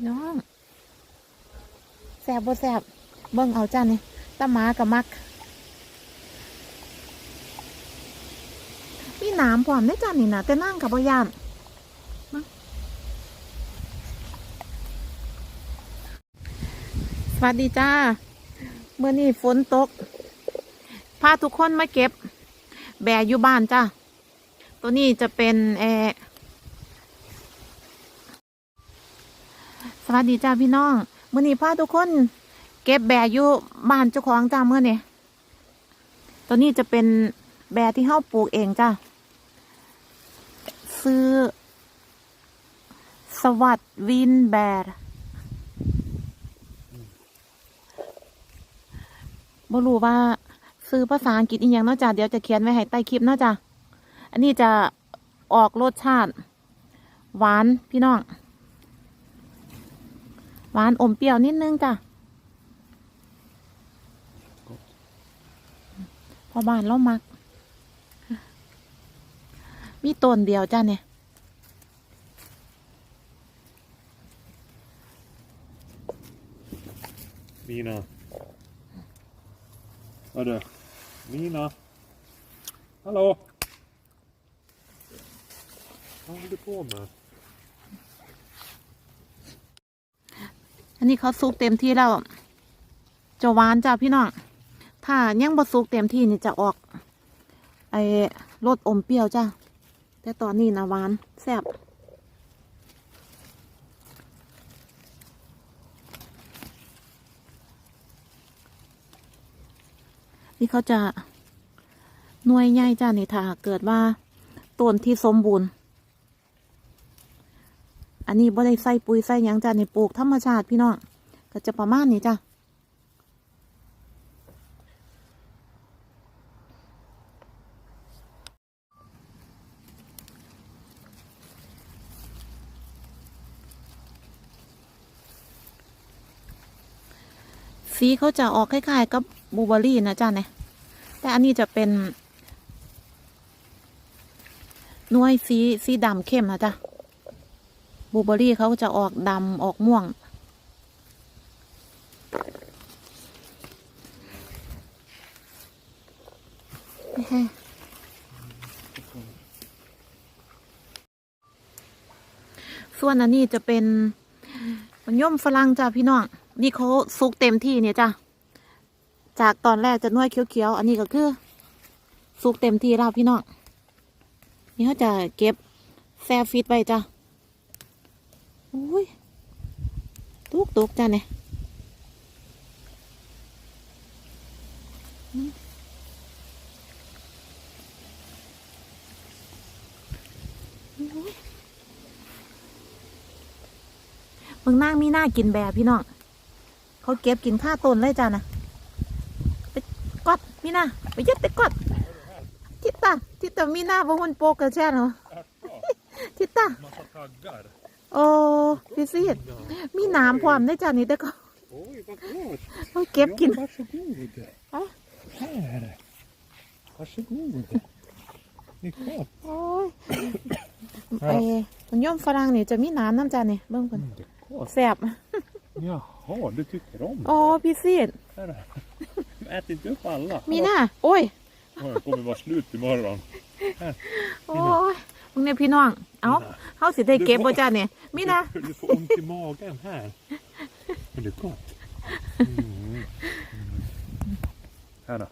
พี่น้องแสบบ่แสบเบิ่งเอาจ้านี่ตาหมากับมัก มีนามพร้อมได้จ้านี่นะแต่นั่งกับบ่ยานสวัสดีจ้าเมื่อนี้ฝนตก พาทุกคนมาเก็บ แบอยู่บ้านจ้าตัวนี้จะเป็นแออส วัสดีจ้าพี่น้องมื่อนี้พาทุกคน เก็บแบอยู่บ้านเจ้าของจ้าเมื่อนี้ตัวนี้จะเป็นแบที่เฮาปลูกเองจ้าซื้อ สวัสดวินแบบ่รู้ว่าซื้อภาษาอังกฤษอีกอย่างเนาะจ้ะเดี๋ยวจะเขียนไว้ให้ใต้คลิปเนาะจ้ะอันนี้จะออกรสชาติ หวานพี่น้อง หวานอมเปรี้ยวนิดนึงจ้ะพอบ้านเรามัก มีต้นเดียวจ้ะเนี่ย Mina. Hörru. Mina. Hallå? Vad håller du på med? อันนี้เขาสุกเต็มที่แล้วจะหวานจ้ะพี่น้อง ถ้ายังบ่สุกเต็มที่นี่จะออก ไอ้รสอมเปรี้ยวจ้ะแต่ตอนนี้นะหวานแซ่บนี่เขาจะหน่วยใหญ่จ้ะนี่ถ้าเกิดว่าต้นที่สมบูรณ์ อันนี้บ่ได้ใส่ปุ๋ยใส่หยังจ้ะนี่ปลูกธรรมชาติพี่น้องก็จะประมาณนี้จ้ะสีเขาจะออกคล้ายๆกับบูเบอรี่นะจ้ะเนี่ยแต่อันนี้จะเป็นนวยสีสีดำเข้มนะจ้ะ บูเบอรี่เขาจะออกดำออกม่วง ส่วนอันนี้จะเป็นมันย่อมฝรั่งจ้าพี่น้อง นี่เขาสุกเต็มที่เนี่ยจ้ะจากตอนแรกจะน้วยเขียวๆ อันนี้ก็คือสุกเต็มที่แล้วพี่น้อง นี่เขาจะเก็บแซ่ฟิตไว้จ้ะ อ้ยตุกตุกจ้ะเนี่ยอืมโอ้ยเมืองนั่งมีหน้ากินแบบพี่น้องเขาเก็บกินข้าต้นเลยจ้ะนะไปกอดมีหน้าไปยึดไปกอดทิตตาทิตตามีหน้าบางคนโปกกระแช่เนาะทิตตา Massa taggar. โอ้พี่ซีดมีน้ำพร้อมได้จ้ะนี่แต่ก็ Oj, vad gott. เขาเก็บกิน Ja, varsågod. Ja. Här. Varsågod. Det är gott. โอ้ยไอ้มันย่อมฝรั่งนี่จะมีน้ำน้ำจ้ะนี่เบิ่งเพิ่น Mm, det är gott. แซ่บ Jaha, du tycker om โอ้พี่ซีด det här. Du äter inte upp alla. มีหน้าโอ้ย Oj, Det kommer vara slut imorgon. โอ้ยมึงเนี่ยพี่น้อง เอ้าเฮาสิได้เก็บบ่จ้ะนี่ มีหน้า Du, du får ont i magen här. Men det är gott. Mm. Mm. Här då.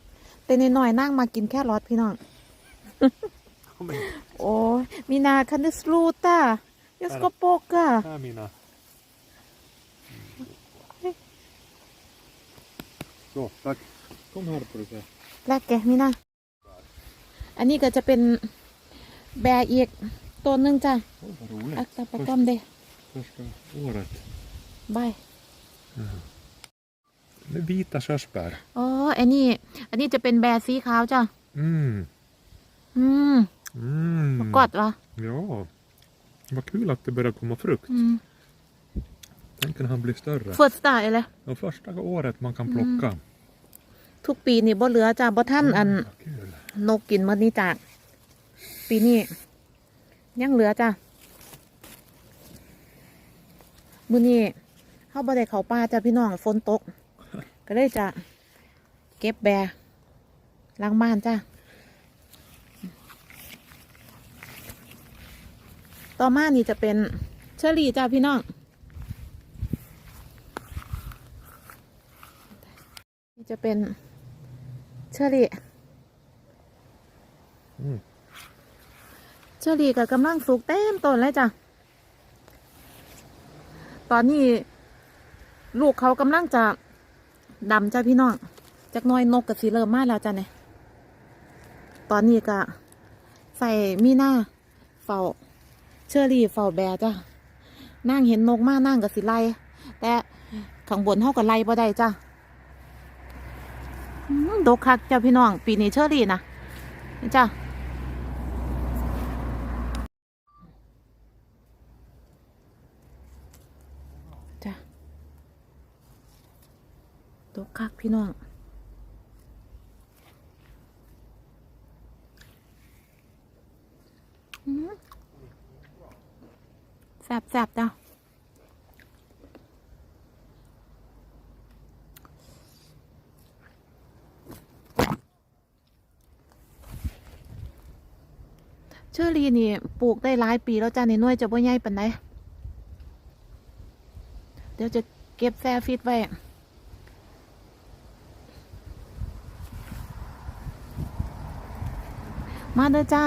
แต่น้อยๆนั่งมากินแค่รอดพี่น้อง Kom hit. โอ้ยมีนาคันดิสลูตายัสกโปกะ Här mina. Så, tack. Kom här får du se. แลกแกมีนาอันนี้ก็จะเป็นแบร์อีก ตัวหนึ่งจ้ะ Oj, vad roligt. อักตาปะก้อมเด Första året. บาย Med vita körsbär. อ๋ออันนี้ อันนี้จะเป็นแบร์สีขาวจ้ะ Mm. อืม Mm. กอดวะ Ja. Vad kul att det börjar komma frukt. อืม Tänk när han blir större. เฟิร์สตาร์เลย Och första året man kan plocka. ทุกปีนี่บ่เหลือจ้ะบ่ท่านอัน Vad kul. นกกินหมดนี้จาก ปีนี้ ยังเหลือจ้ะมื้อนี้เฮาบ่ได้เขาป่าจ้ะพี่น้องฝนตก ก็เลยจะเก็บแบร์ล้างบ้านจ้ะต่อมานี่จะเป็นเชอรี่จ้ะพี่น้องนี่จะเป็นเชอรี่ อืม เชอรี่กับกำลังสุกเต็มต้นเลยจ้ะ ตอนนี้ ลูกเขากำลังจะดำจ้ะพี่น้องจากน้อยนกกับสีเริ่มมาแล้วจ้ะเนี่ยตอนนี้ก็ใส่มีหน้าเฝ้าเชอรี่เฝ้าแบจ้ะนั่งเห็นนกมากนั่งกับสีไล่แต่ข้างบนเท่ากับไล่บ่ได้จ้ะดกคักจ้ะพี่น้อง ปีนี้เชอรี่นะจ้ะจ้ะ ตกคักพี่น้องแซ่บแซ่บจ้ะเชอรี่นี่ปลูกได้หลายปีแล้วจ้ะในน่วยจะบ่ใหญ่ปานใดเดี๋ยวจะเก็บแซ่ฟิตไว้ มาเด้อจ้า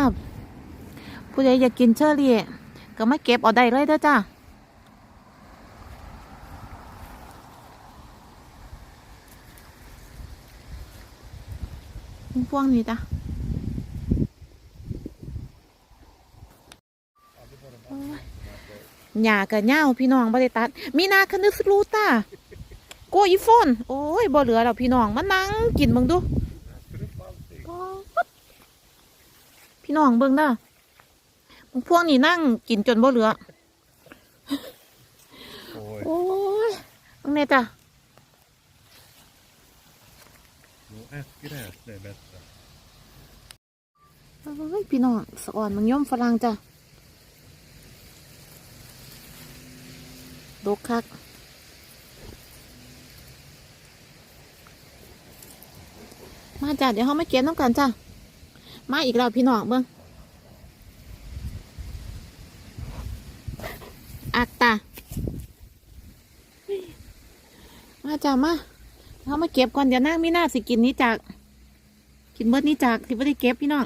ผู้ใดอยากกินเชอรี่ก็มาเก็บเอาได้เลยเด้อจ้าพวงนี้จ้ะโอ้ยากับเหย้าพี่น้องบ่ได้ตัด มีนาคนึสลูตาโกอีโฟนโอ้ย บ่เหลือแล้วพี่น้อง มานั่งกินเบิ่งดู พี่น้องเบิ่งเด้อพวกนี้นั่งกินจนบ่เหลือ โอ้ยโอ้ยเบิ่งแน่จ้ะหนูแอสกิได้ได้แบบเอ้ยพี่น้องสะอ่อนมังย่อมฝรั่งจ้ะดกคักมาจ้ะเดี๋ยวเขามาเก็บน้ำกันจ้ะ มาอีกแล้วพี่น้องเบิ้งอักตามาจ้ามาเขามาเก็บก่อนเดี๋ยวนั่งมีหน้าสิกินนี้จาก กินเบิดนี้จากที่ไม่ได้เก็บพี่น้อง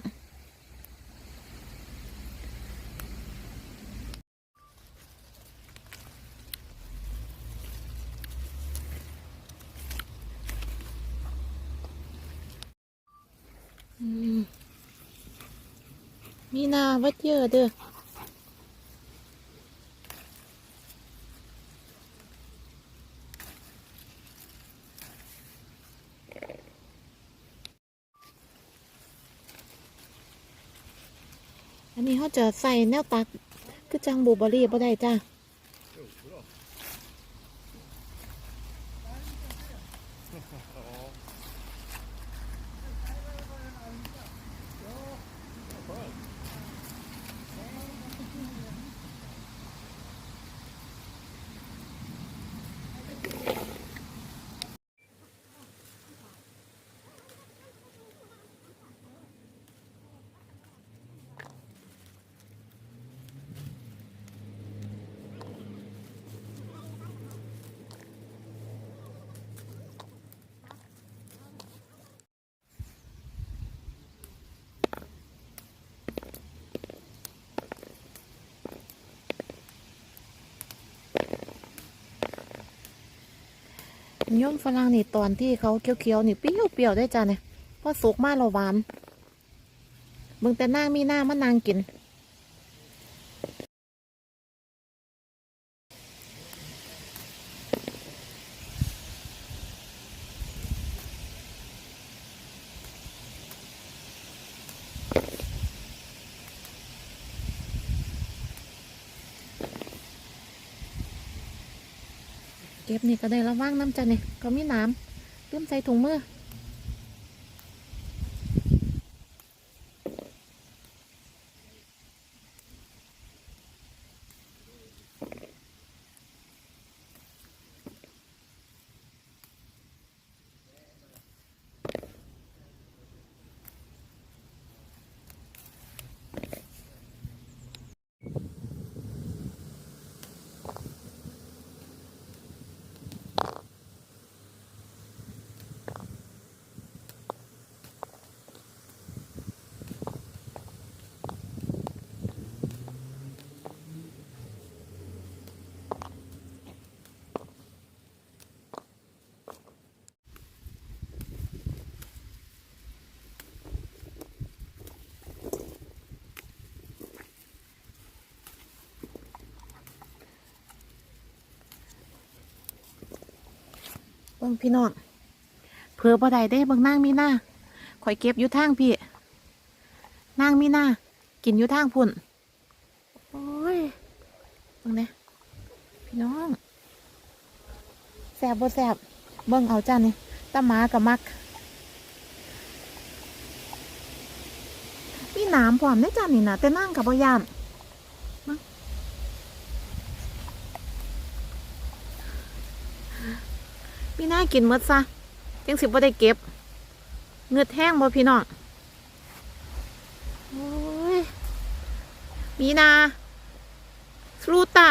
นาวัดเยอะเด้ออันนี้เขาจะใส่แนวตัก คือจังบูเบอร์รี่บ่ได้จ้า ย่อมฝรั่งนี่ตอนที่เขาเคี้ยวๆนี่เปรี้ยวเปียวได้จ้าเนี่ยเพราะสุกมากเราหวานเบิ่งแต่หน้ามีหน้ามะนางกิน ก็บนี่ก็ได้ระว่างน้ำจ้ะเนี่ยก็มีน้ำเติมใส่ถุงมือ บิ่งพี่น้องเผื่อบ่ได้ได้เบิ่งนางมีหน้าข่อยเก็บอยู่ทางพี่นางมีหน้ากินอยู่ทางพุ่นโอ้ยเบิ่งเนี่ยพี่น้องแสบบ่แสบเบิ่งเอาจ้านี่ตาหมากับมักมีหนามพร้อมได้จ้านี่นะแต่นั่งกับบ่ยานมา มีหน้ากินมดซะจังสิบ่ได้เก็บ เงือดแห้งบ่พี่น้องโอ้ยมีนาสลูตา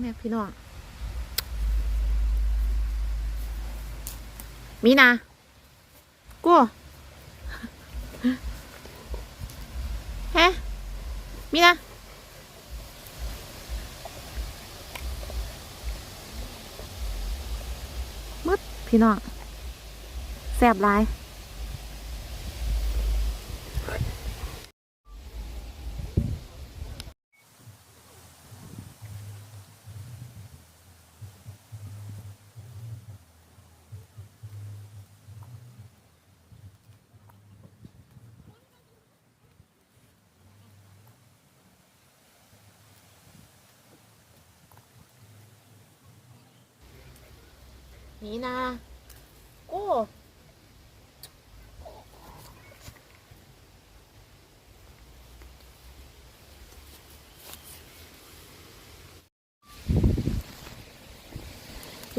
แม่พี่น้องมีนากูฮะมีนามึด พี่น้องแซ่บหลาย นี่นะ โอ้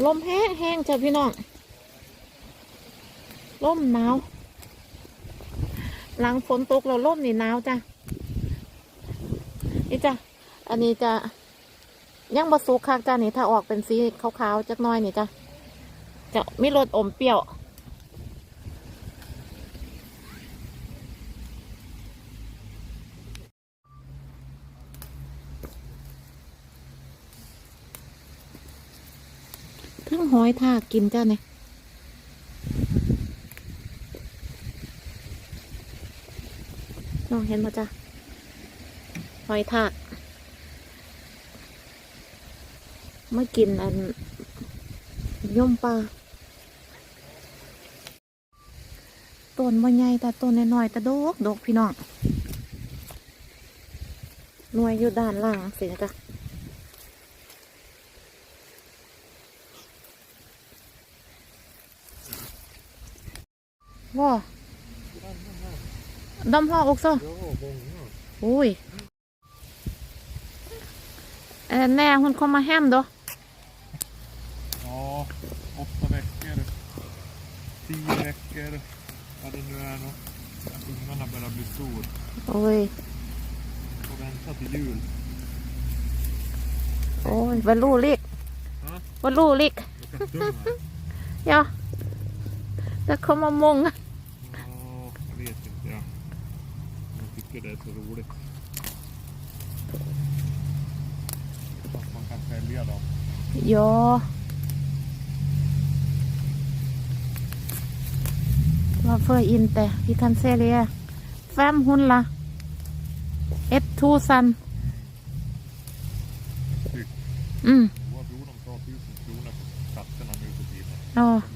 ลมแห้งแห้งจ้ะพี่น้อง ลมหนาว หลังฝนตกเราลมนี่หนาวจ้ะ นี่จ้ะ อันนี้จะยังบะสุกคักจ้ะนี่ถ้าออกเป็นสีขาวๆจักน้อยนี่จ้ะ มีรสอมเปรี้ยวทั้งหอยทากกินจ้าเนี่ยน้องเห็นมาจ้ะหอยทากมากินอันย่อมปลา ต้นบ่ใหญ่แต่ต้นน้อยๆแต่ดกดกพี่น้องหน่วยอยู่ด้านล่างสินะจ๊ะว้าดำห่ออกซะอุ้ยเออแน่ hun kommer hem då Ja, Vad det nu är. Nå. Att ungarna börjar bli stor. โอ้ย Får vänta till jul. โอ้ยวันลูลิกฮะวันลูลิก Jag kan dö. Ja. Det kommer många. Ja, jag vet inte. Jag, jag tycker det är så roligt. Att man kan sälja dem. Ja. Varför inte? Vi kan sälja 500. 1000. Styck. Mm. Vad tror de tar tusen kronor på katterna nu för tiden? Ja. De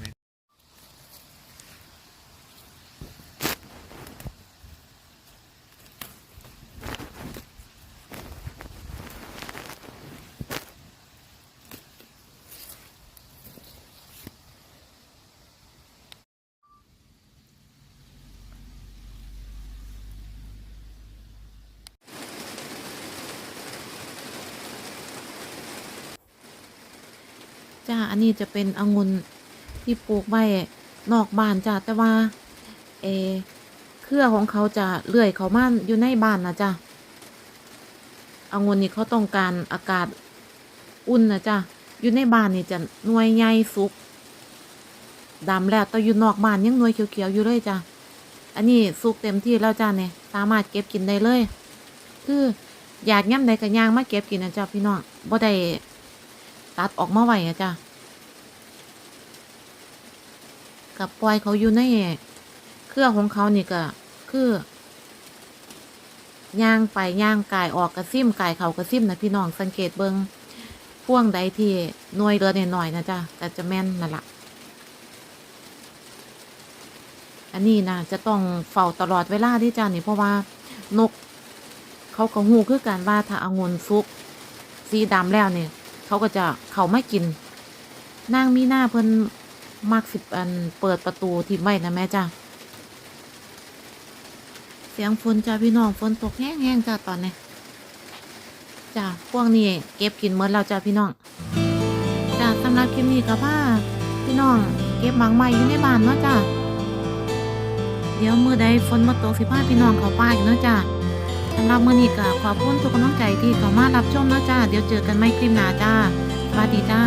är 자, จ้า อันนี้จะเป็นองุ่นที่ปลูกไว้นอกบ้านจ้าแต่ว่าเออเครือของเขาจะเลื่อยเขามาอยู่ในบ้านนะจ้าองุ่นนี่เขาต้องการอากาศอุ่นนะจ้าอยู่ในบ้านนี่จะหน่วยใหญ่สุกดำแล้วแต่อยู่นอกบ้านยังหน่วยเขียวๆอยู่เลยจ้าอันนี้สุกเต็มที่แล้วจ้าเนี่ยสามารถเก็บกินได้เลย คืออยากย่ำใดก็ย่างมาเก็บกินนะจ้าพี่น้องบ่ได้ ตัดออกมาไว้อะจ้ากับปล่อยเขาอยู่ในเครือของเขานี่ก็คือย่างไปย่างกายออกกระซิมกายเขากระซิมนะพี่น้องสังเกตเบิงพ่วงใดที่หน่วยเรือหน่อยนะจ้าก็จะแม่นนั่นละอันนี้นะจะต้องเฝ้าตลอดเวลาที่จ้านี่เพราะว่านก เขาก็หูคือกันว่าถ้าอางุนซุก สีดำแล้วเนี่ย เขาก็จะเขาไม่กินนางมีหน้าเพิ่นมักสิบอันเปิดประตูทิ้งไว้นะแม่จ้าเสียงฝนจ้าพี่น้องฝนตกแห้งๆจ้าตอนนี้จ้าพวกนี้เก็บกินเมื่อแล้วจ้าพี่น้องจ้าสำหรับคลิปนี้ก็ว่าพี่น้องเก็บหมากใหม่อยู่ในบ้านเนาะจ้าเดี๋ยวมือใดฝนมาตกสิพาพี่น้องเขาป้าอีกเนาะจ้า สำหรับมื้อนี้ก็ขอบคุณทุกกำลังใจที่เข้ามารับชมนะจ้า เดี๋ยวเจอกันใหม่คลิปหน้าจ้าสวัสดีจ้า